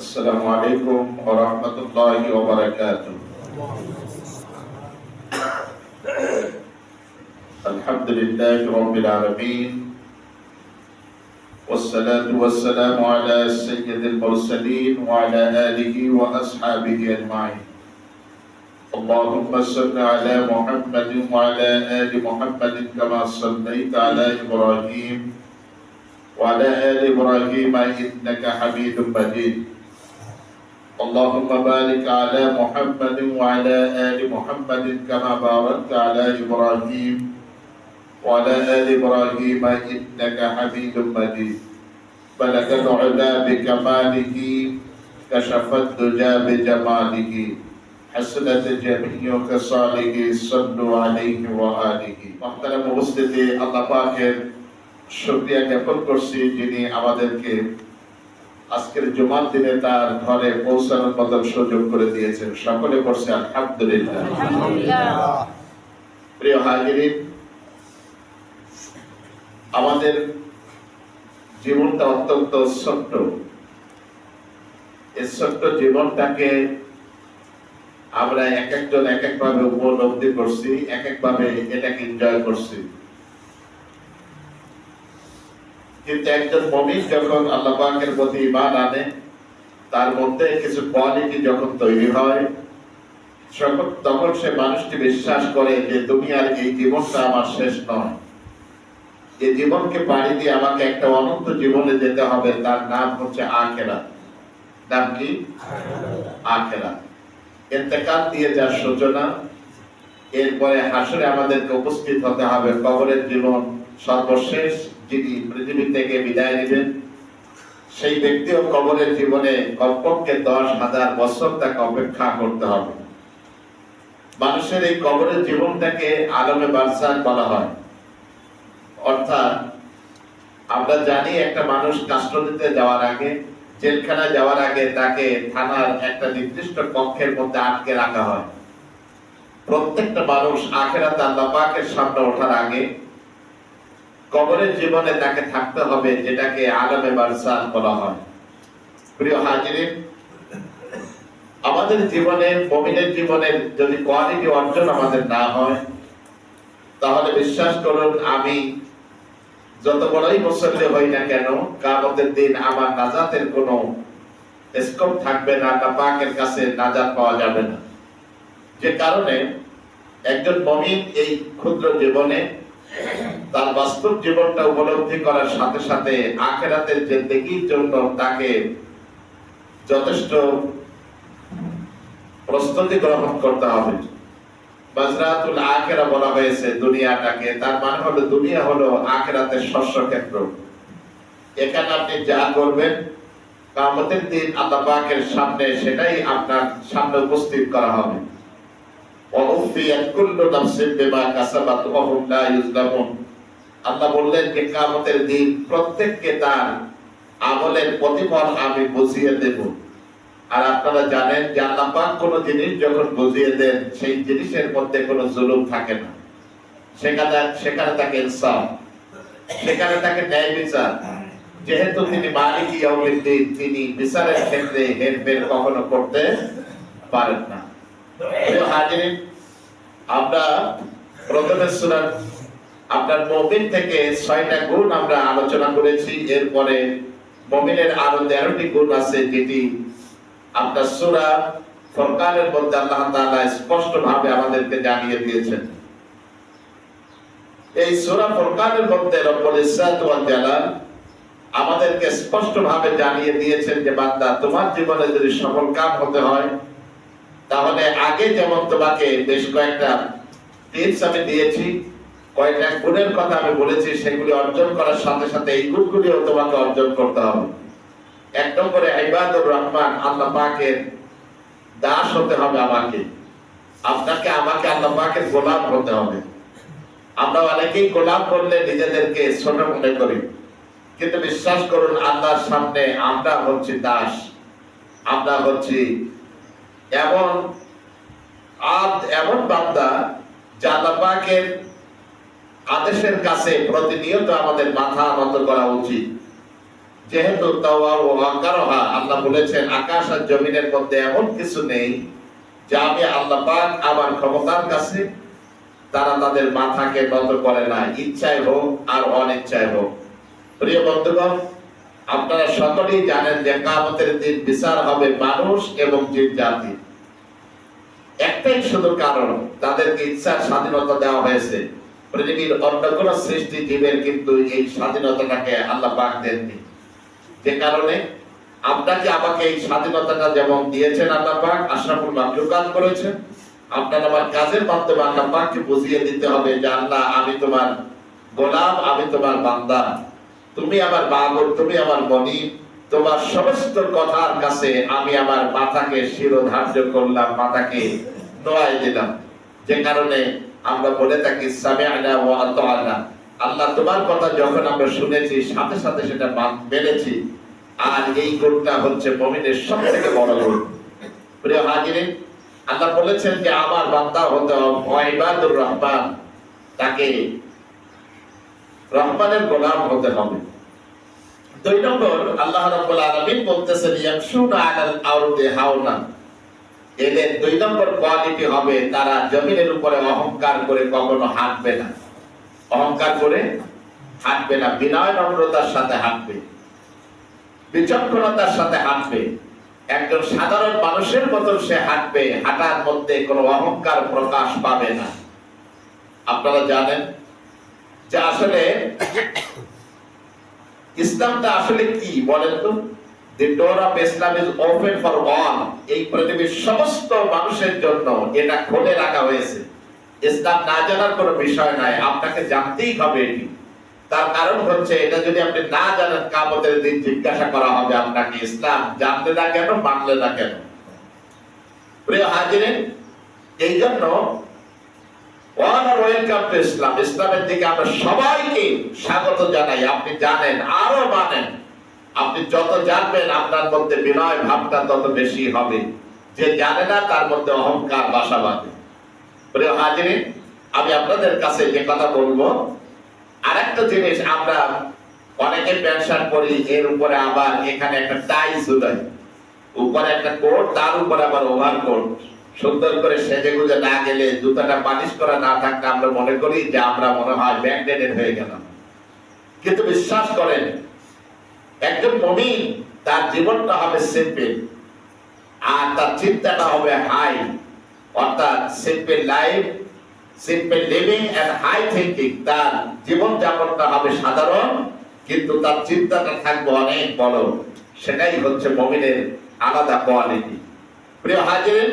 السلام عليكم ورحمة الله وبركاته. الحمد لله رب العالمين والصلاة والسلام على سيد المرسلين وعلى آله وأصحابه أجمعين. اللهم صل على محمد وعلى آل محمد كما صليت على إبراهيم وعلى آل إبراهيم إنك حميد مجيد. اللهم بارك على محمد وعلى آل محمد كما باركت على إبراهيم وعلى آل إبراهيم إنك حميد مجيد بلغ العلا بكماله كشف الدجى بجماله حسنت جميع خصاله صلوا عليه وآله محترم উপস্থিতি আল্লাহ পাকের শুকরিয়া জ্ঞাপন করছি যিনি আমাদেরকে আজকের জুমার দিনে তার ঘরে পৌঁছানোর মতো সুযোগ করে দিয়েছেন। সকলে করছে আলহামদুলিল্লাহ। প্রিয় হাজিরিন আমাদের জীবনটা অত্যন্ত ছোট্ট। এই ছোট্ট জীবনটাকে আমরা এক একজন এক এক ভাবে উপলব্ধি করছি এক এক ভাবে এটাকে এনজয় করছি। কিন্তু একজন মমিন যখন আল্লাহ পাকের প্রতি ইমান আনে, তার মধ্যে কিছু কোয়ালিটি যখন তৈরি হয় তখন সে মানুষটি বিশ্বাস করে যে দুনিয়ার এই জীবনটা আমার শেষ নয়। এই জীবনকে পাড়ি দিয়ে আমাকে একটা অনন্ত জীবনে যেতে হবে, তার নাম হচ্ছে আখেরা নাম কি? আখেরা ইন্তেকাল দিয়ে যার সূচনা, এরপরে হাসরে আমাদেরকে উপস্থিত হতে হবে কবরের জীবন সর্বশেষ। যিনি পৃথিবী থেকে বিদায় নেবেন, সেই ব্যক্তিও কবরের জীবনে কমপক্ষে দশ হাজার বছর তাকে অপেক্ষা করতে হবে। মানুষের এই কবরের জীবনটাকে আলমে বারসান বলা হয়। অর্থাৎ আমরা জানি একটা মানুষ কাস্টডিতে যাওয়ার আগে জেলখানা যাওয়ার আগে তাকে থানার একটা নির্দিষ্ট কক্ষের মধ্যে আটকে রাখা হয়। প্রত্যেকটা মানুষ আখেরাত আল্লাহ পাকের সামনে ওঠার আগে কবরের জীবনে তাকে থাকতে হবে, যেটাকে আলমে বারসান বলা হয়। প্রিয় হাজিরিন, আমাদের জীবনে, মমিনের জীবনের যদি কোয়ালিটি অর্জন আমাদের না হয়, তাহলে বিশ্বাস করুন, আমি যত বড়ই মুসল্লি হই না কেন কামতের দিন আমার নাজাতের কোনো স্কোপ থাকবে না বা পাকের কাছে নাজাত পাওয়া যাবে না। যে কারণে একজন মমিন এই ক্ষুদ্র জীবনে তার বাস্তব জীবনটা উপলব্ধি করার সাথে সাথে আখেরাতের জিন্দেগির জন্য তাকে যথেষ্ট প্রস্তুতি গ্রহণ করতে হবে। বাজরাতুল আখেরা বলা হয়েছে দুনিয়াটাকে। তার মানে হলো, দুনিয়া হলো আখেরাতের শস্য ক্ষেত্র এখানে আপনি যা করবেন, কামতের দিন আল্লাহ পাকের সামনে সেটাই আপনার সামনে উপস্থিত করা হবে। কুল্লু নাফসিন বিমা কাসাবাত ওয়া হুম লা ইউজলামুন আল্লাহ বললেন যে কিয়ামতের দিন প্রত্যেককে তার আমলের প্রতিফল আমি বুঝিয়ে দেব। আর আপনারা জানেন যে আল্লাহ কোনো জিনিস যখন বুঝিয়ে দেন, সেই জিনিসের মধ্যে কোনো জুলুম থাকে না। সেখানে সেখানে তাকে ইনসাফ। সেখানে তাকে ন্যায় বিচার। যেহেতু তিনি মালিক তিনি বিচারের ক্ষেত্রে হেরফের কখনো করতে পারেন না। হাজিরিন, আমরা প্রথমে আপনার মুমিন থেকে ছয়টা গুণ আমরা আলোচনা করেছি। এরপরে মুমিনের আরও তেরোটি গুণ আছে, যেটি আপনার সূরা ফুরকানের মধ্যে আল্লাহ তাআলা স্পষ্ট ভাবে আমাদেরকে জানিয়ে দিয়েছেন। এই সূরা ফুরকানের মধ্যে রব্বুল ইজ্জাত ওয়াল জালাল আমাদেরকে স্পষ্ট ভাবে জানিয়ে দিয়েছেন যে, বান্দা, তোমার জীবনে যদি সফল কাম হতে হয়, তাহলে আগে যেমন তোমাকে বেশ কয়েকটা টিপস আমি দিয়েছি কয়েকটা গুণের কথা আমি বলেছি, সেগুলি অর্জন করার সাথে সাথে এই গুণগুলিও তোমাকে অর্জন করতে হবে। এক নম্বরে ইবাদুর রহমান, আল্লাহ পাকের দাস হতে হবে আমাকে। আপনাকে, আমাকে আল্লাহ পাকের গোলাম হতে হবে। আমরা অনেকেই গোলাম করলে নিজেদেরকে ছোট মনে করি। কিন্তু বিশ্বাস করুন, আল্লাহর সামনে আমরা হচ্ছি দাস। আমরা হচ্ছি এমন আদ, এমন বান্দা যা আল্লাহ পাকের আদেশের কাছে প্রতিনিয়ত আমাদের মাথা নত করা উচিত। যেহেতু আল্লাহ বলেছেন, আকাশ আর জমিনের মধ্যে এমন কিছু নেই যা আমি আল্লাহ পাক আমার ক্ষমতার কাছে, তারা তাদের মাথাকে নত করে না। ইচ্ছায় হোক আর অনিচ্ছায় হোক। প্রিয় বন্ধুগণ, আপনারা সকলেই জানেন যে কামতের দিন বিচার হবে মানুষ এবং জীব জাতি একটাই শুধু কারণ, তাদেরকে ইচ্ছার স্বাধীনতা দেওয়া হয়েছে। পৃথিবীর অন্য কোন সৃষ্টি জীবের কিন্তু এই স্বাধীনতাটাকে আল্লাহ পাক দেননি। যে কারণে আপনাকে আমাকে এই স্বাধীনতাটা যেমন দিয়েছেন আল্লাহ পাক, আশরাফুল মাখলুকাত করেছেন, আপনার আমার কাজের মাধ্যমে আল্লাহ পাককে বুঝিয়ে দিতে হবে যে আল্লাহ, আমি তোমার গোলাম, আমি তোমার বান্দা। তুমি আমার বাবর তুমি আমার মনি তোমার সমস্ত কথার কাছে আমি আমার মাথাকে শিরোধার্য করলাম, মাথাকে নোয়াই দিলাম। যে কারণে আমরা বলে থাকি, সামিআনা ওয়া আতাআনা। আল্লাহ তোমার কথা যখন আমরা শুনেছি, সাথে সাথে সেটা মান- মেনেছি আর এই গুণটা হচ্ছে মুমিনের সবথেকে বড় গুণ। প্রিয় হাজিরিন, আল্লাহ বলেছেন যে আমার বান্দা হতে হবে ওয়াইবাদুর রহমান। তাকে রহমানের গোলাম হতে হবে। দুই নম্বর, আল্লাহ রাব্বুল আলামিন বলতেছেন ইয়ামশুনা আলাল আরদি হাওনা। এদের দুই নম্বর কোয়ালিটি হবে তারা জমিনের উপরে অহংকার করে কখনো হাঁটবে না। অহংকার করে হাঁটবে না, বিনয় নম্রতার সাথে হাঁটবে, বিচক্ষণতার সাথে হাঁটবে। একজন সাধারণ মানুষের মতন সে হাঁটবে, হাঁটার মধ্যে কোনো অহংকার প্রকাশ পাবে না। আপনারা জানেন যে আসলে ইসলামটা আসলে কি বলেন তো? The door Islam is open for all এই পৃথিবীর সমস্ত মানুষের জন্য এটা খুলে রাখা হয়েছে। ইসলাম না জানার কোনো বিষয় নাই, আপনাকে জানতেই হবে এটি। তার কারণ হচ্ছে, এটা যদি আপনি না জানেন, কামতের দিন জিজ্ঞাসা করা হবে আপনাকে, ইসলাম জানলে না কেন, মানলে না কেন? প্রিয় হাজিরেন এই জন্য ওয়েলকাম টু ইসলাম ইসলামের দিকে আমরা সবাইকে স্বাগত জানাই, আপনি জানেন আরও মানেন। আপনি যত জানবেন, আপনার মধ্যে বিনয় ভাবটা তত বেশি হবে। যে জানে না, তার মধ্যে অহংকার বাসা বাঁধে। প্রিয় আমি আপনাদের কাছে যে কথা বলব, আরেকটা জিনিস আমরা অনেকে শার্ট পরি, এর উপরে আবার এখানে একটা টাই ঝুলাই উপরে একটা কোট, তার উপরে আবার ওভার কোট। সুন্দর করে সেজে গুজে না গেলে, জুতাটা পালিশ করা না থাকলে আমরা মনে করি যে আমরা মনে হয় ব্যাকডেটেড হয়ে গেলাম। কিন্তু বিশ্বাস করেন একজন মমিন, তার জীবনটা হবে সিম্পল আর তার চিন্তাটা হবে হাই অর্থাৎ simple life simple living and high thinking তার জীবন যাপনটা হবে সাধারণ, কিন্তু তার চিন্তাটা থাকবে অনেক বড়। সেটাই হচ্ছে মমিনের আলাদা কোয়ালিটি প্রিয় হাজির,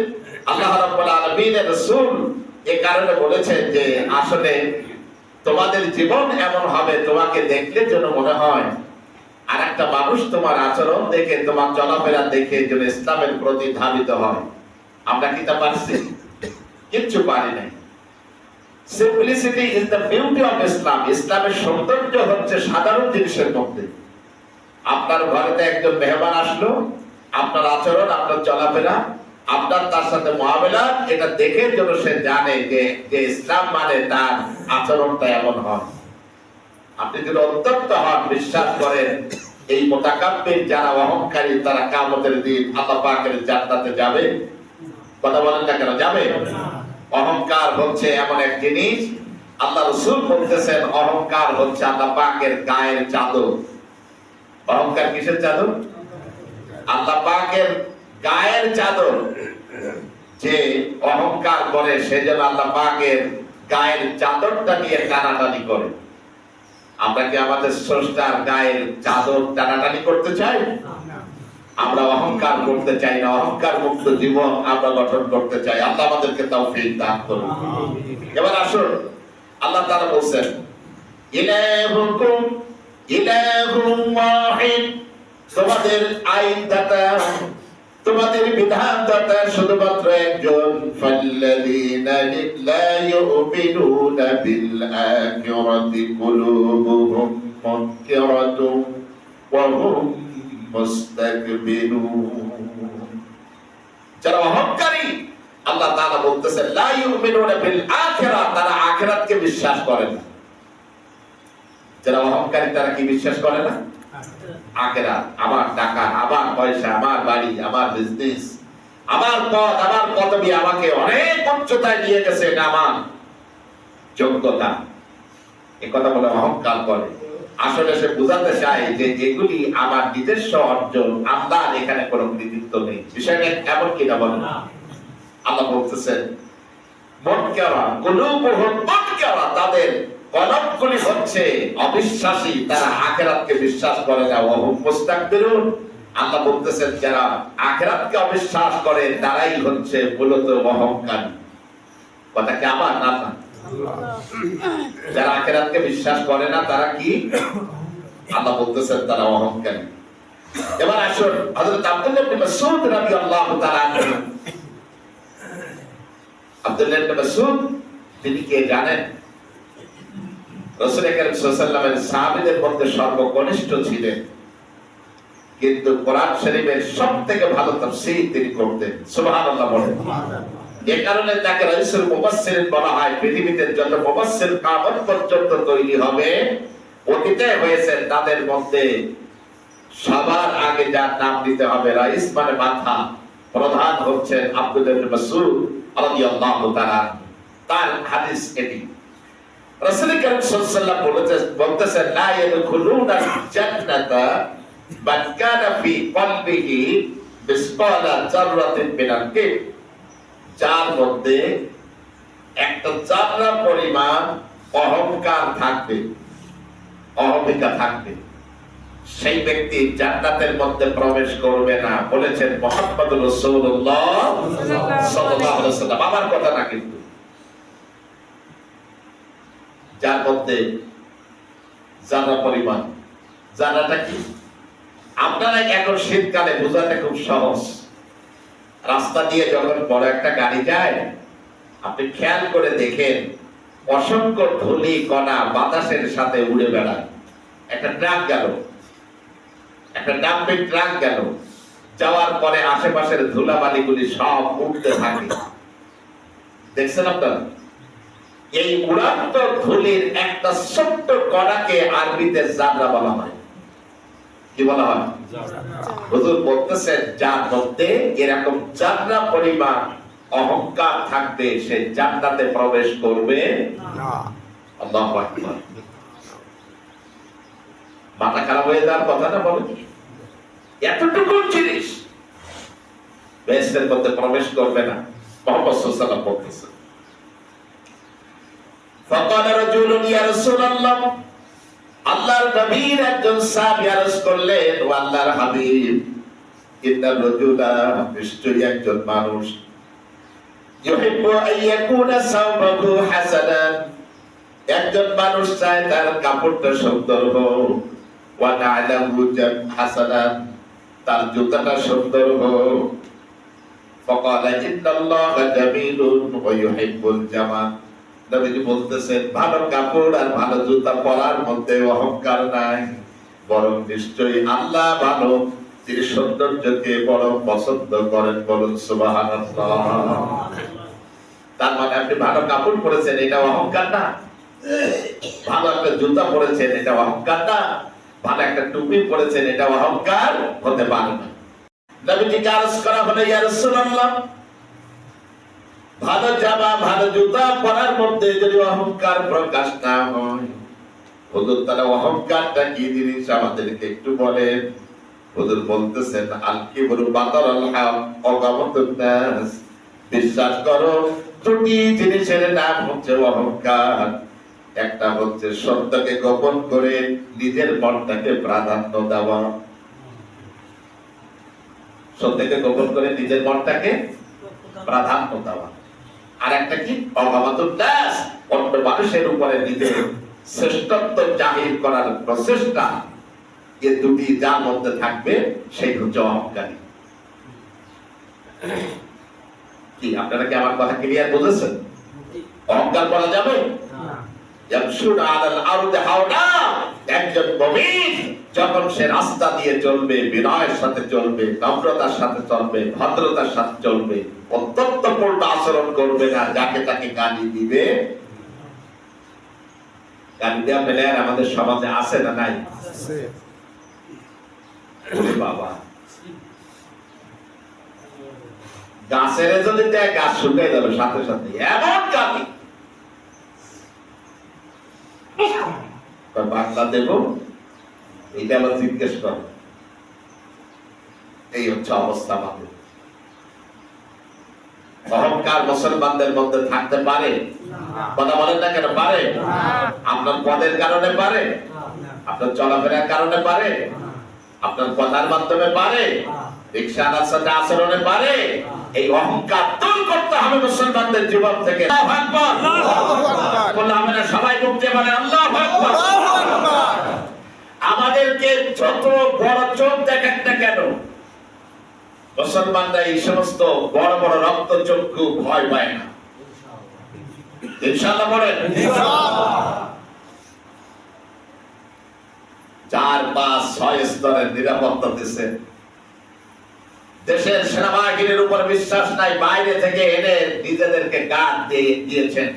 আল্লাহ রাব্বুল আলামিনের রাসূল এই কারণে বলেছেন যে, আসলে তোমাদের জীবন এমন হবে, তোমাকে দেখলে যেন মনে হয় আর একটা মানুষ তোমার আচরণ দেখে, তোমার চলাফেরা দেখে যেন ইসলামের প্রতি ধাবিত হয়। আমরা কি তা পারছি? কিচ্ছু পারি নাই। Simplicity is the beauty of Islam ইসলামের সৌন্দর্য হচ্ছে সাধারণ জিনিসের মধ্যে। আপনার ঘরেতে একজন মেহমান আসলো, আপনার আচরণ, আপনার চলাফেরা, আপনার তার সাথে মহাবেলা এটা দেখে যেন সে জানে যে যে ইসলাম মানে তার আচরণটা এমন হয়। আপনি যদি অত্যন্ত হন বিশ্বাস করেন, এই মোতাকাব্বির যারা অহংকারী, তারা কামতের দিন আল্লাহ পাকের জান্নাতে যাবে। কথা বলেন না কেন? যাবে। অহংকার হচ্ছে এমন এক জিনিস, আল্লাহ রসুল বলতেছেন, অহংকার হচ্ছে আল্লাহ পাকের গায়ের চাদর। অহংকার কিসের চাদর? আল্লাহ পাকের গায়ের চাদর। যে অহংকার করে সেজন্য আল্লাহ পাকের গায়ের চাদরটা নিয়ে টানাটানি করে। আমরা কি আমাদের স্রষ্টার গায়ের চাদর টানাটানি করতে চাই? আমরা অহংকার করতে চাই না অহংকার মুক্ত জীবন আমরা গঠন করতে চাই। আল্লাহ আমাদেরকে তৌফিক দান করুন। এবার আসুন আল্লাহ তাআলা বলছেন ইলাহুকুম ইলাহুম ওয়াহিদ তোমাদের আইনদাতা তোমাদের বিধানদাতা শুধুমাত্র একজন। ফাল্লাযীনা লা ইউমিনুনা বিল আখিরাতি কুলুবুহুম ওয়া হুম মুস্তাকবিরুন যারা অহংকারী, আল্লাহ তাআলা বলতেছেন, লা ইউমিনুনা বিল আখিরাত তারা আখিরাতকে বিশ্বাস করে না। যারা অহংকারী, তারা কি বিশ্বাস করে না? আখেরাত আমার টাকা আমার পয়সা আমার বাড়ি আমার বিজনেস আমার পদ আমার পদবি আমাকে অনেক উচ্চতায় নিয়ে গেছে এটা আমার যোগ্যতা। এ কথা বলে অহংকার করে। আসলে সে বোঝাতে চায় যে এগুলি আমার নিজস্ব অর্জন আমার এখানে কোনো কৃতিত্ব নেই। বিষয়টা এমন কিনা বলেন আল্লাহ বলতেছেন মন কেওয়া কুলুবুহুম মন কেওয়া তাদের কলমগুলি হচ্ছে অবিশ্বাসী তারা আখেরাতকে বিশ্বাস করে না। মুস্তাকবিরুন। আল্লাহ বলতেছেন, যারা আখেরাতকে অবিশ্বাস করে, তারাই হচ্ছে মূলত অহংকারী। কথা কি আমার না যারা আখেরাতকে বিশ্বাস করে না, তারা কি? আল্লাহ বলতেছেন, তারা অহংকারী। এবার আসুন, হযরত আব্দুল্লাহ ইবনে মাসউদ রাদিয়াল্লাহু তাআলা আব্দুল্লাহ ইবনে মাসউদ, তিনি কে জানেন? রাসূল করিম আলাইহি সাহাবীদের মধ্যে সর্বকনিষ্ঠ ছিলেন। কিন্তু কোরআন শরীফের সবথেকে ভালো তাফসীর তিনি করতেন। সুবহানাল্লাহ বলেন। এ কারণে তাকে রাইসুল মুফাসসিরিন বলা হয়। পৃথিবীতে যত মুফাসসির কামত পর্যন্ত তৈরি হবে অতীতে হয়েছে তাদের মধ্যে সবার আগে যার নাম দিতে হবে রাইস মানে মাথা। প্রধান হচ্ছেন মাসউদ রাদিয়াল্লাহু তাআলা তার হাদিস এটি। রাসূল করিম সাল্লাল্লাহু আলাইহি বলেছেন বলতেছেন লা ইয়াদখুলুনা জান্নাতা মান কানা ফি কলবিহি মিসকালা যাররাতিন মিনাল কিবর। যার মধ্যে একটা যাত্রা পরিমাণ অহংকার থাকবে, অহমিকা থাকবে। সেই ব্যক্তি জান্নাতের মধ্যে প্রবেশ করবে না, বলেছেন মোহাম্মদ রাসূলুল্লাহ সাল্লাল্লাহু আলাইহি ওয়াসাল্লাম। আমার কথা না কিন্তু। যার মধ্যে জানা পরিমাণ। জানাটা কি? আপনারা এখন শীতকালে বোঝাটা খুব সহজ। রাস্তা দিয়ে যখন বড় একটা গাড়ি যায়, আপনি খেয়াল করে দেখেন, অসংখ্য ধুলি, কণা বাতাসের সাথে উড়ে বেড়ায়। একটা ট্রাক গেল। একটা ডাম্পিং ট্রাক গেল। যাওয়ার পরে আশেপাশের ধুলাবালিগুলি সব উঠতে থাকে। দেখছেন আপনারা? এই উড়ান্ত ধুলির একটা ছোট্ট কণাকে আরবিতে জাবরা বলা হয়। কি বলা হয়? হুজুর বলতেছেন যার মধ্যে এরকম পরিমাণ অহংকার থাকবে সে জান্নাতে প্রবেশ করবে। আল্লাহু মাথা খারাপ হয়ে যাওয়ার কথা না বলে এতটুকু জিনিস বেহেশতের মধ্যে প্রবেশ করবে না। মোহাম্মদ সাল্লাল্লাহু বলতেছেন। فقال رجل يا رسول الله আল্লাহর নবীর একজন সাহাবী আরজ করলেন ও আল্লাহর হাবিব ইন্নার রাজুলা নিশ্চয়ই একজন মানুষ ইউহিব্বু আন ইয়াকুনা সাওবাহু হাসানান একজন মানুষ চায় তার কাপড়টা সুন্দর হোক ওয়া না'লাহু জাম হাসানান তার জুতাটা সুন্দর হোক فقال إن الله جميل ويحب الجمال নবীজি বলতেছেন, ভালো কাপড় আর ভালো জুতা পরার মধ্যে অহংকার নাই। বরং নিশ্চয়ই আল্লাহ ভালো, তিনি সৌন্দর্যকে বড় পছন্দ করেন বলুন সুবহানাল্লাহ। তার মানে আপনি ভালো কাপড় পরেছেন, এটা অহংকার না? ভালো একটা জুতা পরেছেন, এটা অহংকার না? ভালো একটা টুপি পরেছেন, এটা অহংকার হতে পারে না। নবীজিকে আরজ করা হলো, ইয়া রাসূলুল্লাহ ভালো জামা, ভালো জুতা, পরার মধ্যে যদি অহংকার প্রকাশ না হয়। হুজুর তারা অহংকারটা কি জিনিস? আমাদেরকে একটু বলেন। হুজুর বলতেছেন আল কিবরু বাতার আল হাম বিশ্বাস করো, ত্রুটি জিনিসের নাম হচ্ছে অহংকার। একটা হচ্ছে সত্যকে গোপন করে নিজের মনটাকে প্রাধান্য দেওয়া। সত্যকে গোপন করে নিজের মনটাকে প্রাধান্য দেওয়া। আর একটা কি? দাস অন্য মানুষের উপরে নিজের শ্রেষ্ঠত্ব জাহির করার প্রচেষ্টা এ দুটি যার মধ্যে থাকবে সেই হচ্ছে অহংকারী। কি আপনারা কি আমার কথা ক্লিয়ার বুঝেছেন? অহংকার করা যাবে? ইয়ামশুনা আলাল আরদি হাওনা একজন মুমিন যখন সে রাস্তা দিয়ে চলবে বিনয়ের সাথে চলবে নম্রতার সাথে চলবে ভদ্রতার সাথে চলবে অত্যন্তপূর্ণ আচরণ করবে না যাকে তাকে গালি দিবে? গালি দেওয়া প্লেয়ার আমাদের সমাজে আছে না নাই? বাবা। গাছের যদি গাছ শুকিয়ে যাবে সাথে সাথে। এমন গালি বাংলা দেব, এটা আবার জিজ্ঞেস কর। এই হচ্ছে অবস্থা আমাদের। অহংকার মুসলমানদের মধ্যে থাকতে পারে? কথা বলেন না কেন? পারে? আপনার পদের কারণে পারে? আপনার চলাফেরার কারণে পারে? আপনার কথার মাধ্যমে পারে? রিক্সার সাথে আচরণে পারে? এই অহংকার দূর হবে মুসলমানদের জীবন থেকে বললাম আমরা সবাই মুক্তি বলে আল্লাহ আমাদেরকে যত বড় চোখ দেখাক না কেন মুসলমানরা এই সমস্ত বড় বড় রক্ত চক্ষু ভয় পায় না। ইনশাল্লাহ বলেন চার পাঁচ ছয় স্তরের নিরাপত্তা দিচ্ছে দেশের সেনাবাহিনীর উপর বিশ্বাস নাই, বাইরে থেকে এনে নিজেদেরকে গার্ড দিয়ে দিয়েছেন।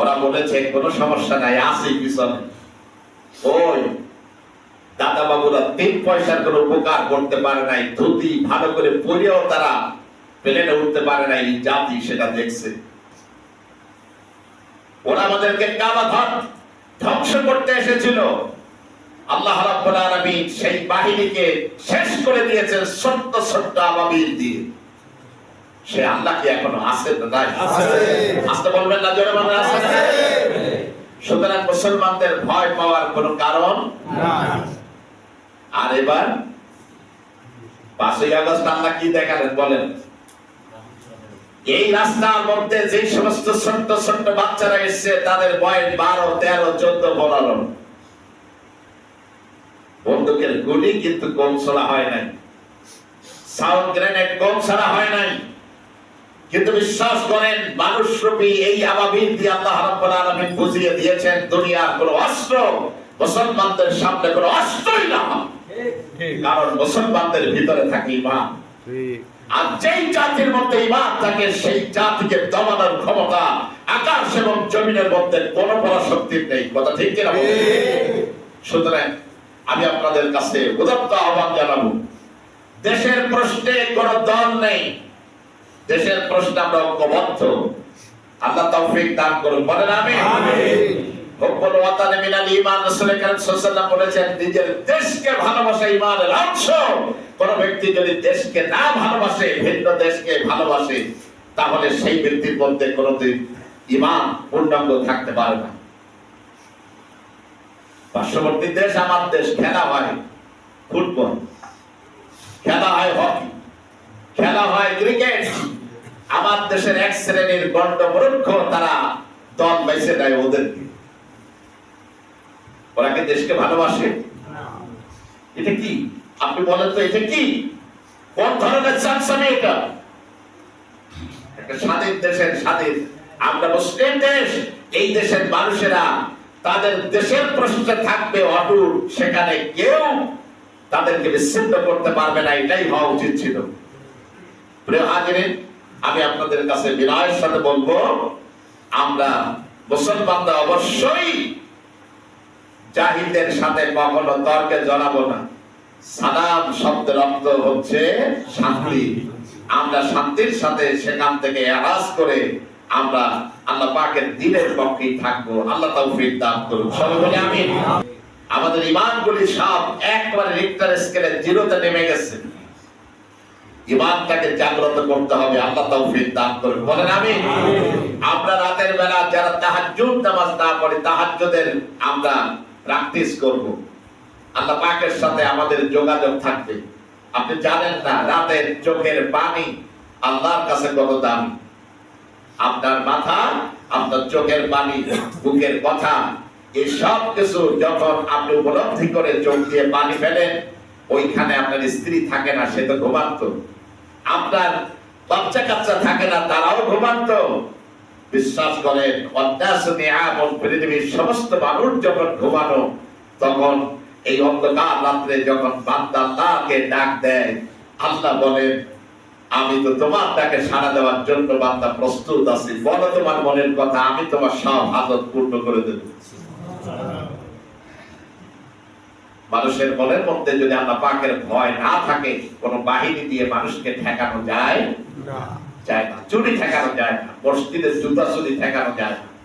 ওরা বলেছে, কোনো সমস্যা নাই, আসি পিছনে। ওই দাদা বাবুরা তিন পয়সার কোনো উপকার করতে পারে নাই, ধুতি ভালো করে পরেও তারা প্লেনে উঠতে পারে নাই জাতি সেটা দেখছে। ওরা আমাদেরকে কাবা ধ্বংস করতে এসেছিল। আল্লাহ রাব্বুল আলামিন সেই বাহিনীকে শেষ করে দিয়েছেন ছোট্ট ছোট্ট আবাবিল দিয়ে। সে আল্লাহ কি এখনও আছে নাই? আছে। আসতে বলবেন না জোরে বলবেন আছে। সুতরাং মুসলমানদের ভয় পাওয়ার কোনো কারণ আর এবার পাঁচই আগস্ট আল্লাহ কি দেখালেন বলেন? এই রাস্তার মধ্যে যে সমস্ত ছোট্ট ছোট্ট বাচ্চারা এসছে তাদের বয়স বারো তেরো চোদ্দ পনেরো। বন্দুকের গুলি কিন্তু কম ছড়া হয় নাই। সাউন্ড গ্রেনেড কম ছড়া হয় নাই। কিন্তু বিশ্বাস করেন মানুষ রূপী এই আবাবিল দিয়ে আল্লাহ রাব্বুল আলামিন বুঝিয়ে দিয়েছেন দুনিয়ার কোনো অস্ত্র মুসলমানদের সামনে কোনো অস্ত্রই না। কারণ মুসলমানদের ভিতরে থাকে ইমান আর যেই জাতির মধ্যে ইমান থাকে সেই জাতিকে দমানোর ক্ষমতা আকাশ এবং জমিনের মধ্যে কোনো পরাশক্তির নেই। কথা ঠিক কিনা বলুন? সুতরাং আমি আপনাদের কাছে উদাত্ত আহ্বান জানাব। দেশের প্রশ্নে কোনো দল নেই। দেশের প্রশ্নে আমরা ঐক্যবদ্ধ। আল্লাহ তৌফিক দান করুন। বলেন আমি হুব্বুল ওয়াতানি মিনাল ঈমান। রাসূল কারীম সাল্লাল্লাহু বলেছেন নিজের দেশকে ভালোবাসা ঈমানের অংশ। কোন ব্যক্তি যদি দেশকে না ভালোবাসে ভিন্ন দেশকে ভালোবাসে তাহলে সেই ব্যক্তির মধ্যে কোনোদিন ঈমান পূর্ণাঙ্গ থাকতে পারে না। পার্শ্ববর্তী দেশ আমার দেশ, খেলা হয় ফুটবল, খেলা হয় হকি, খেলা হয় ক্রিকেট। আমার দেশের এক শ্রেণির গণ্ড মূর্খ তারা দল বেছে দেয় ওদেরকে। ওরা কি দেশকে ভালোবাসে? এটা কি? আপনি বলেন তো এটা কি? কোন ধরনের চান্সামি এটা? একটা স্বাধীন দেশের স্বাধীন, আমরা মুসলিম দেশ, এই দেশের মানুষেরা তাদের দেশের প্রশ্নে থাকবে অটুট, সেখানে কেউ তাদেরকে বিচ্ছিন্ন করতে পারবে না, এটাই হওয়া উচিত ছিল। আমি আপনাদের কাছে বিনয়ের সাথে বলব, আমরা মুসলমানরা অবশ্যই জাহিদের সাথে কখনো তর্কে জড়াবো না। সালাম শব্দের অর্থ হচ্ছে শান্তি। আমরা শান্তির সাথে সেখান থেকে আওয়াজ করে আমরা আল্লাহ পাকের দিনের পক্ষেই থাকব, আল্লাহ তৌফিক দান করুন আমি আমাদের ইমানগুলি সব একবারে রিক্টার স্কেলে জিরোতে নেমে গেছে। ইমানটাকে জাগ্রত করতে হবে, আল্লাহ দান বলেন আমি আমরা রাতের বেলা যারা তাহাজ্জুদ নামাজ না পড়ি, তাহাজ্জুদের আমরা প্র্যাকটিস করব। আল্লাহ পাকের সাথে আমাদের যোগাযোগ থাকবে। আপনি জানেন না, রাতের চোখের পানি আল্লাহর কাছে কত দামি। আপনার মাথা, আপনার চোখের পানি, বুকের কথা, এই সব কিছু যখন আপনি উপলব্ধি করে চোখ দিয়ে পানি ফেলেন, ওইখানে আপনার স্ত্রী থাকে না, সে তো ঘুমান্ত। আপনার বাচ্চা কাচ্চা থাকে না, তারাও ঘুমান্ত। বিশ্বাস করেন নিয়ামত পৃথিবীর সমস্ত মানুষ যখন ঘুমানো, তখন এই অন্ধকার রাত্রে যখন বান্দা ডাক দেয়, আল্লাহ বলেন আমি তো তোমার তাকে সাড়া দেওয়ার জন্য বান্দা প্রস্তুত আছি। বলো তোমার মনের কথা আমি তোমার সব হাজত পূর্ণ করে দেব। মানুষের মনের মধ্যে যদি আল্লাহ পাকের ভয় না থাকে কোন বাহিনী দিয়ে মানুষকে ঠেকানো যায় না। যায় না। চুরি ঠেকানো যায় না। মসজিদের জুতা চুরি ঠেকানো যায় না।